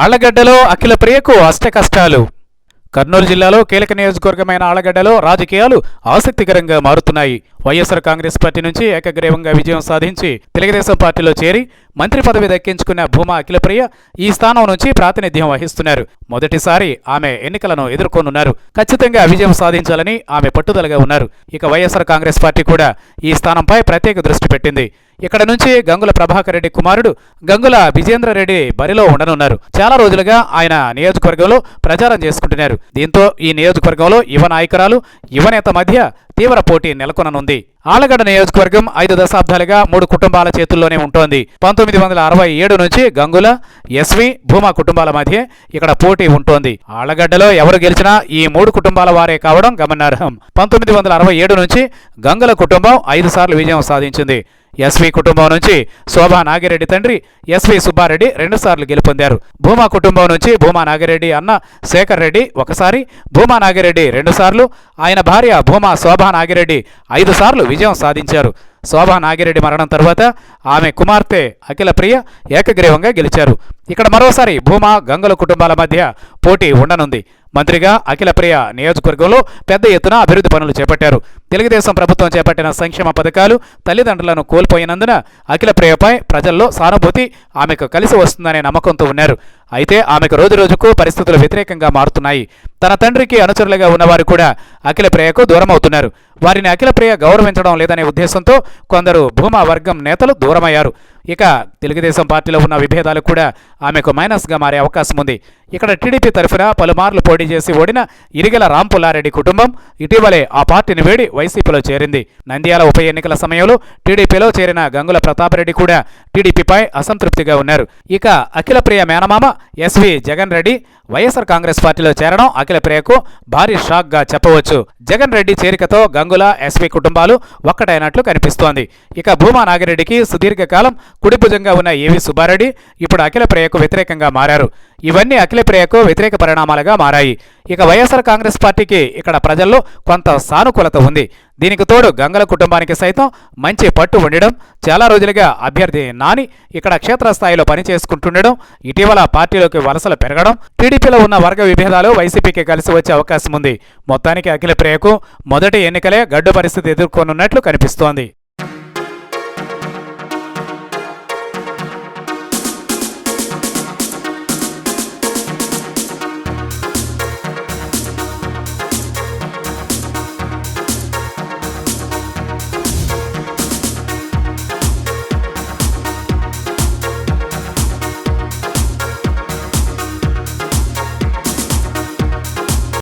ఆళ్ళగడ్డలో అఖిల ప్రియకు అష్ట కష్టాలు. కర్నూలు జిల్లాలో కీలక నియోజకవర్గమైన ఆళ్ళగడ్డలో రాజకీయాలు ఆసక్తికరంగా మారుతున్నాయి. వైఎస్ఆర్ కాంగ్రెస్ పార్టీ నుంచి ఏకగ్రీవంగా విజయం సాధించి తెలుగుదేశం పార్టీలో చేరి మంత్రి పదవి దక్కించుకున్న భూమా అఖిలప్రియ ఈ స్థానం నుంచి ప్రాతినిధ్యం వహిస్తున్నారు. మొదటిసారి ఆమె ఎన్నికలను ఎదుర్కొనున్నారు. ఖచ్చితంగా విజయం సాధించాలని ఆమె పట్టుదలగా ఉన్నారు. ఇక వైఎస్ఆర్ కాంగ్రెస్ పార్టీ కూడా ఈ స్థానంపై ప్రత్యేక దృష్టి పెట్టింది. ఇక్కడ నుంచి గంగుల ప్రభాకర్ రెడ్డి కుమారుడు గంగుల విజేంద్రరెడ్డి బరిలో ఉండనున్నారు. చాలా రోజులుగా ఆయన నియోజకవర్గంలో ప్రచారం చేసుకుంటున్నారు. దీంతో ఈ నియోజకవర్గంలో యువ నాయకురాలు యువనేత మధ్య తీవ్ర పోటీ నెలకొననుంది. ఆలగడ్డ నియోజకవర్గం ఐదు దశాబ్దాలుగా మూడు కుటుంబాల చేతుల్లోనే ఉంటోంది. పంతొమ్మిది వందల అరవై ఏడు నుంచి గంగుల ఎస్వి భూమా కుటుంబాల మధ్య ఇక్కడ పోటీ ఉంటోంది. ఆలగడ్డలో ఎవరు గెలిచినా ఈ మూడు కుటుంబాల వారే కావడం గమనార్హం. పంతొమ్మిది వందల అరవై ఏడు నుంచి గంగుల కుటుంబం ఐదు సార్లు విజయం సాధించింది. ఎస్వి కుటుంబం నుంచి శోభా నాగిరెడ్డి తండ్రి ఎస్వి సుబ్బారెడ్డి రెండుసార్లు గెలుపొందారు. భూమా కుటుంబం నుంచి భూమా నాగిరెడ్డి అన్న శేఖర్ రెడ్డి ఒకసారి భూమా నాగిరెడ్డి రెండుసార్లు ఆయన భార్య భూమా శోభా నాగిరెడ్డి ఐదు సార్లు విజయం సాధించారు. శోభా నాగిరెడ్డి మరణం తర్వాత ఆమె కుమార్తె అఖిల ప్రియ ఏకగ్రీవంగా గెలిచారు. ఇక్కడ మరోసారి భూమా గంగుల కుటుంబాల మధ్య పోటీ ఉండనుంది. మంత్రిగా అఖిల ప్రియ నియోజకవర్గంలో పెద్ద ఎత్తున అభివృద్ధి పనులు చేపట్టారు. తెలుగుదేశం ప్రభుత్వం చేపట్టిన సంక్షేమ పథకాలు తల్లిదండ్రులను కోల్పోయినందున అఖిల ప్రియపై ప్రజల్లో సానుభూతి ఆమెకు కలిసి వస్తుందనే నమ్మకంతో ఉన్నారు. అయితే ఆమెకు రోజు రోజుకు పరిస్థితులు వ్యతిరేకంగా మారుతున్నాయి. తన తండ్రికి అనుచరులుగా ఉన్నవారు కూడా అఖిలప్రియకు దూరమవుతున్నారు. వారిని అఖిలప్రియ గౌరవించడం లేదనే ఉద్దేశంతో కొందరు భూమా వర్గం నేతలు దూరమయ్యారు. ఇక తెలుగుదేశం పార్టీలో ఉన్న విభేదాలు కూడా ఆమెకు మైనస్గా మారే అవకాశం ఉంది. ఇక్కడ టీడీపీ తరఫున పలుమార్లు పోటీ చేసి ఓడిన ఇరిగల రాంపుల్లారెడ్డి కుటుంబం ఇటీవలే ఆ పార్టీని వేడి వైసీపీలో చేరింది. నంద్యాల ఉప ఎన్నికల సమయంలో టీడీపీలో చేరిన గంగుల ప్రతాపరెడ్డి కూడా టీడీపీపై అసంతృప్తిగా ఉన్నారు. ఇక అఖిలప్రియ మేనమామ SV Jagan Reddy YSR Congress పార్టీలో చేరడం అఖిల ప్రియకు భారీ షాక్గా చెప్పవచ్చు. జగన్ రెడ్డి చేరికతో గంగుల ఎస్వి కుటుంబాలు ఒక్కటైనట్లు కనిపిస్తోంది. ఇక భూమా నాగిరెడ్డికి సుదీర్ఘకాలం కుడిభుజంగా ఉన్న ఏవి సుబ్బారెడ్డి ఇప్పుడు అఖిల ప్రియకు వ్యతిరేకంగా మారారు. ఇవన్నీ అఖిల ప్రియకు వ్యతిరేక పరిణామాలుగా మారాయి. ఇక వైఎస్ఆర్ కాంగ్రెస్ పార్టీకి ఇక్కడ ప్రజల్లో కొంత సానుకూలత ఉంది. దీనికి తోడు గంగల కుటుంబానికి సైతం మంచి పట్టు ఉండడం చాలా రోజులుగా అభ్యర్థి నాని ఇక్కడ క్షేత్రస్థాయిలో పనిచేసుకుంటుండడం ఇటీవల పార్టీలోకి వలసలు పెరగడం టీడీపీలో ఉన్న వర్గ విభేదాలు వైసీపీకి కలిసి వచ్చే అవకాశం ఉంది. మొత్తానికి అఖిల ప్రియకు మొదటి ఎన్నికలే గడ్డు పరిస్థితి ఎదుర్కొనున్నట్లు కనిపిస్తోంది.